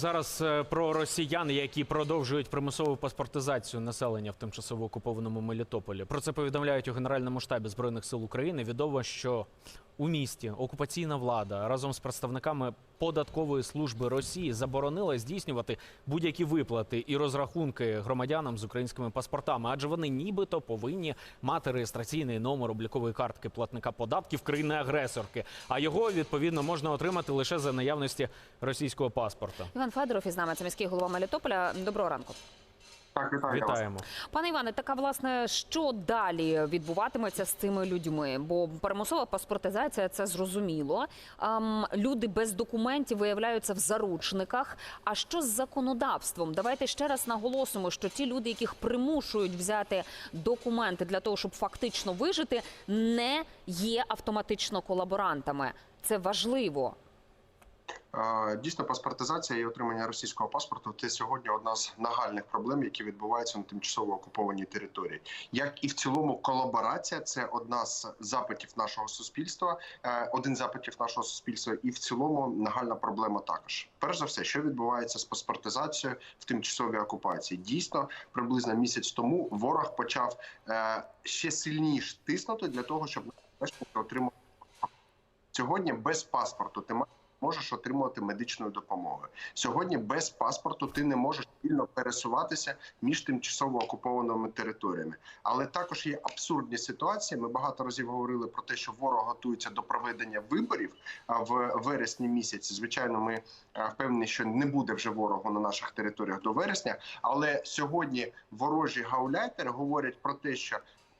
зараз е, про росіян, які продовжують примусову паспортизацію населення в тимчасово окупованому Мелітополі. Про це повідомляють у Генеральному штабі збройних сил України. Відомо, що у місті окупаційна влада разом з представниками податкової служби Росії заборонила здійснювати будь-які виплати і розрахунки громадянам з українськими паспортами, адже вони нібито повинні мати реєстраційний номер облікової картки платника податків країни-агресорки. А його відповідно можна отримати лише за наявності російського паспорта. Іван Федоров із нами, це міський голова Мелітополя. Доброго ранку. Так, вітаю вас. Вітаємо. Пане Іване, така власне, що далі відбуватиметься з цими людьми? Бо примусова паспортизація це зрозуміло. Ам, люди без документів виявляються в заручниках. А що з законодавством? Давайте ще раз наголосимо, що ті люди, яких примушують взяти документи для того, щоб фактично вижити, не є автоматично колаборантами. Це важливо. Е, Дійсно, паспортизація і отримання російського паспорту це сьогодні одна з нагальних проблем, які відбуваються на тимчасово окупованій території. Як і в цілому, колаборація це одна з запитів нашого суспільства, е, один запитів нашого суспільства, і в цілому нагальна проблема також. Перш за все, що відбувається з паспортизацією в тимчасовій окупації. Дійсно, приблизно місяць тому ворог почав е, ще сильніше тиснути для того, щоб отримати сьогодні без паспорту. Ти можеш отримувати медичну допомогу. Сьогодні без паспорту ти не можеш вільно пересуватися між тимчасово окупованими територіями. Але також є абсурдні ситуації. Ми багато разів говорили про те, що ворог готується до проведення виборів в вересні місяці. Звичайно, ми впевнені, що не буде вже ворогу на наших територіях до вересня. Але сьогодні ворожі гауляйтери говорять про те, що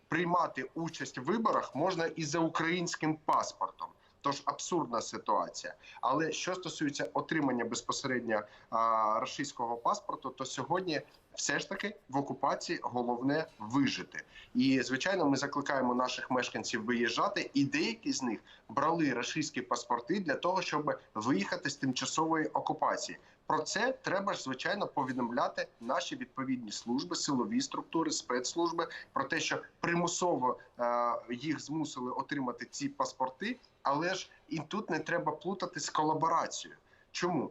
приймати участь в виборах можна і за українським паспортом. Тож абсурдна ситуація. Але що стосується отримання безпосередньо а, російського паспорту, то сьогодні все ж таки в окупації головне вижити. І звичайно, ми закликаємо наших мешканців виїжджати, і деякі з них брали російські паспорти для того, щоб виїхати з тимчасової окупації. Про це треба ж звичайно повідомляти наші відповідні служби, силові структури, спецслужби про те, що примусово е, їх змусили отримати ці паспорти, але ж і тут не треба плутати з колаборацією. Чому?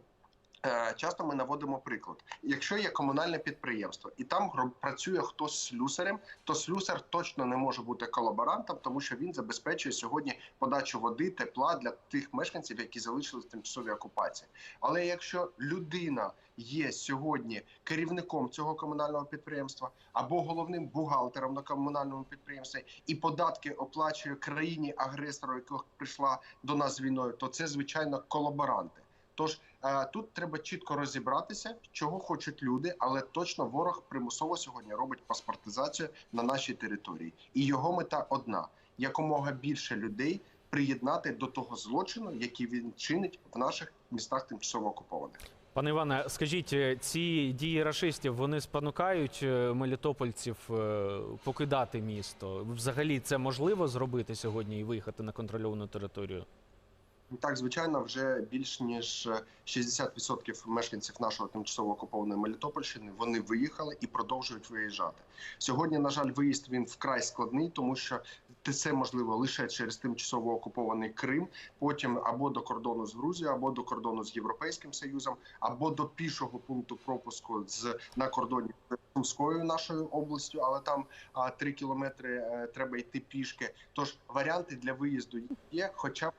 Е, Часто ми наводимо приклад. Якщо є комунальне підприємство і там працює хтось слюсарем, то слюсар точно не може бути колаборантом, тому що він забезпечує сьогодні подачу води, тепла для тих мешканців, які залишились в тимчасовій окупації. Але якщо людина є сьогодні керівником цього комунального підприємства або головним бухгалтером на комунальному підприємстві і податки оплачує країні агресору, яка прийшла до нас з війною, то це звичайно колаборанти. Тож е, тут треба чітко розібратися, чого хочуть люди, але точно ворог примусово сьогодні робить паспортизацію на нашій території, і його мета одна: якомога більше людей приєднати до того злочину, який він чинить в наших містах тимчасово окупованих. Пане Іване, скажіть, е, ці дії рашистів вони спонукають е, мелітопольців покидати місто? Взагалі це можливо зробити сьогодні і виїхати на контрольовану територію? Так, звичайно, вже більш ніж 60% мешканців нашого тимчасово окупованої Мелітопольщини вони виїхали і продовжують виїжджати. Сьогодні, на жаль, виїзд він вкрай складний, тому що це можливо лише через тимчасово окупований Крим, потім або до кордону з Грузією, або до кордону з Європейським Союзом, або до пішого пункту пропуску з на кордоні з Сумською нашою областю, але там а, 3 кілометри е, треба йти пішки. Тож варіанти для виїзду є, хоча б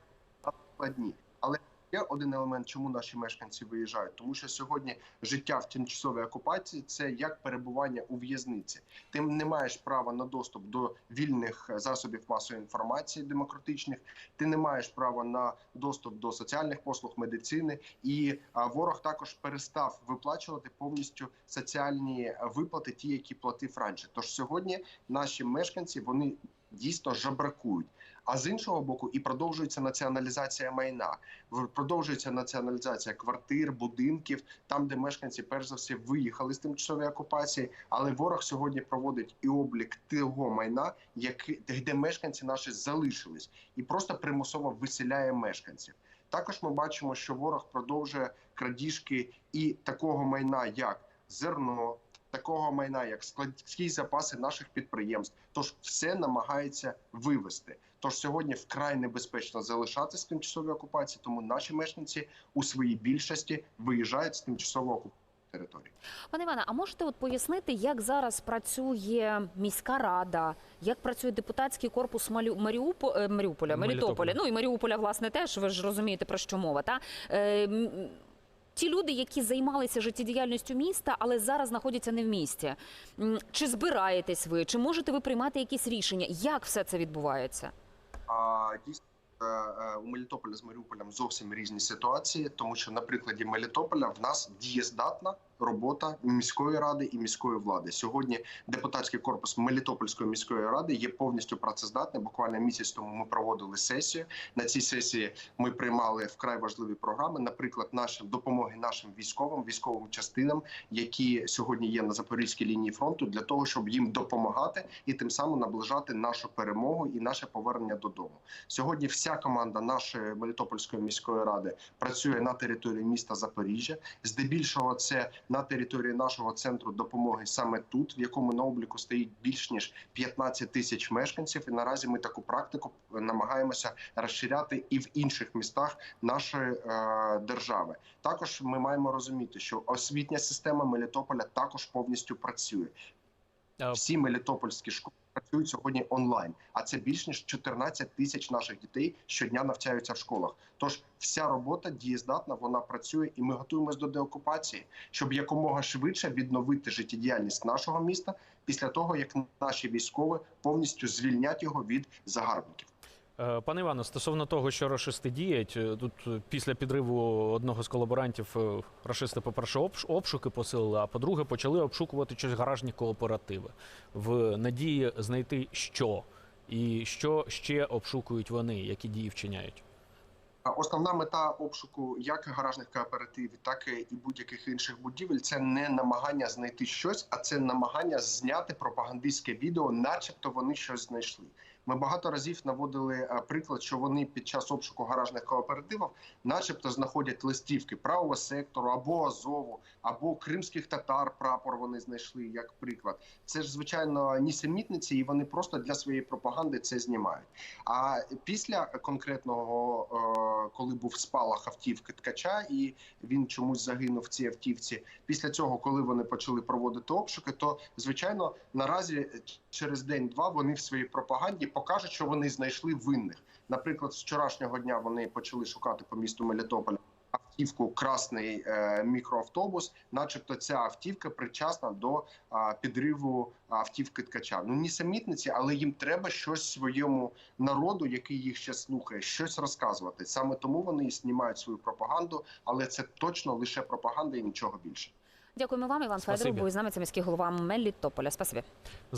складні. Але є один елемент, чому наші мешканці виїжджають, тому що сьогодні життя в тимчасовій окупації це як перебування у в'язниці. Ти не маєш права на доступ до вільних засобів масової інформації демократичних. Ти не маєш права на доступ до соціальних послуг, медицини. І ворог також перестав виплачувати повністю соціальні виплати, ті, які платив раніше. Тож сьогодні наші мешканці вони дійсно жабракують. А з іншого боку, і продовжується націоналізація майна. Продовжується націоналізація квартир, будинків, там, де мешканці перш за все виїхали з тимчасової окупації. Але ворог сьогодні проводить і облік того майна, яке де мешканці наші залишились, і просто примусово виселяє мешканців. Також ми бачимо, що ворог продовжує крадіжки і такого майна, як зерно, такого майна, як складські запаси наших підприємств. Тож все намагається вивести. Тож сьогодні вкрай небезпечно залишатися в тимчасовій окупації, тому наші мешканці у своїй більшості виїжджають з тимчасово окупованих територій. Пане Іване, а можете от пояснити, як зараз працює міська рада, як працює депутатський корпус Малю... Маріупо... е, Маріуполя, Мелітополя, Мелітополя. ну і Маріуполя, власне, теж ви ж розумієте про що мова. Та е, ті люди, які займалися життєдіяльністю міста, але зараз знаходяться не в місті. Чи збираєтесь ви, чи можете ви приймати якісь рішення? Як все це відбувається? А дійсно е, е, у Мелітополя з Маріуполем зовсім різні ситуації, тому що на прикладі Мелітополя в нас дієздатна робота міської ради і міської влади. Сьогодні депутатський корпус Мелітопольської міської ради є повністю працездатний. Буквально місяць тому ми проводили сесію. На цій сесії ми приймали вкрай важливі програми, наприклад, нашим допомоги нашим військовим, військовим частинам, які сьогодні є на запорізькій лінії фронту, для того, щоб їм допомагати і тим самим наближати нашу перемогу і наше повернення додому. Сьогодні вся команда нашої Мелітопольської міської ради працює на території міста Запоріжжя. Здебільшого це на території нашого центру допомоги саме тут, в якому на обліку стоїть більш ніж 15 тисяч мешканців. І наразі ми таку практику намагаємося розширяти і в інших містах нашої е, держави. Також ми маємо розуміти, що освітня система Мелітополя також повністю працює. Е, Всі мелітопольські школи працюють сьогодні онлайн, а це більш ніж 14 тисяч наших дітей щодня навчаються в школах. Тож вся робота дієздатна, вона працює, і ми готуємось до деокупації, щоб якомога швидше відновити життєдіяльність нашого міста після того, як наші військові повністю звільнять його від загарбників. Е, Пане Івано, стосовно того, що рашисти діють, е, тут е, після підриву одного з колаборантів рашисти, по-перше, обш- обшуки посилили, а по-друге, почали обшукувати щось гаражні кооперативи в надії знайти що і що ще обшукують вони, які дії вчиняють. Основна мета обшуку як гаражних кооперативів, так і будь-яких інших будівель це не намагання знайти щось, а це намагання зняти пропагандистське відео, начебто вони щось знайшли. Ми багато разів наводили е, приклад, що вони під час обшуку гаражних кооперативів, начебто, знаходять листівки правого сектору або Азову, або кримських татар прапор вони знайшли як приклад. Це ж звичайно нісенітниці, і вони просто для своєї пропаганди це знімають. А після конкретного, е, коли був спалах автівки ткача, і він чомусь загинув в цій автівці. Після цього, коли вони почали проводити обшуки, то звичайно наразі через день-два вони в своїй пропаганді покажуть, що вони знайшли винних. Наприклад, з вчорашнього дня вони почали шукати по місту Мелітополь автівку красний е, мікроавтобус, начебто ця автівка причасна до а, підриву автівки ткача. Ну нісамітниці, але їм треба щось своєму народу, який їх ще слухає, щось розказувати. Саме тому вони і знімають свою пропаганду, але це точно лише пропаганда і нічого більше. Дякуємо вам, Іван. Федоров. Був із нами це міський голова Мелітополя. Спасибі.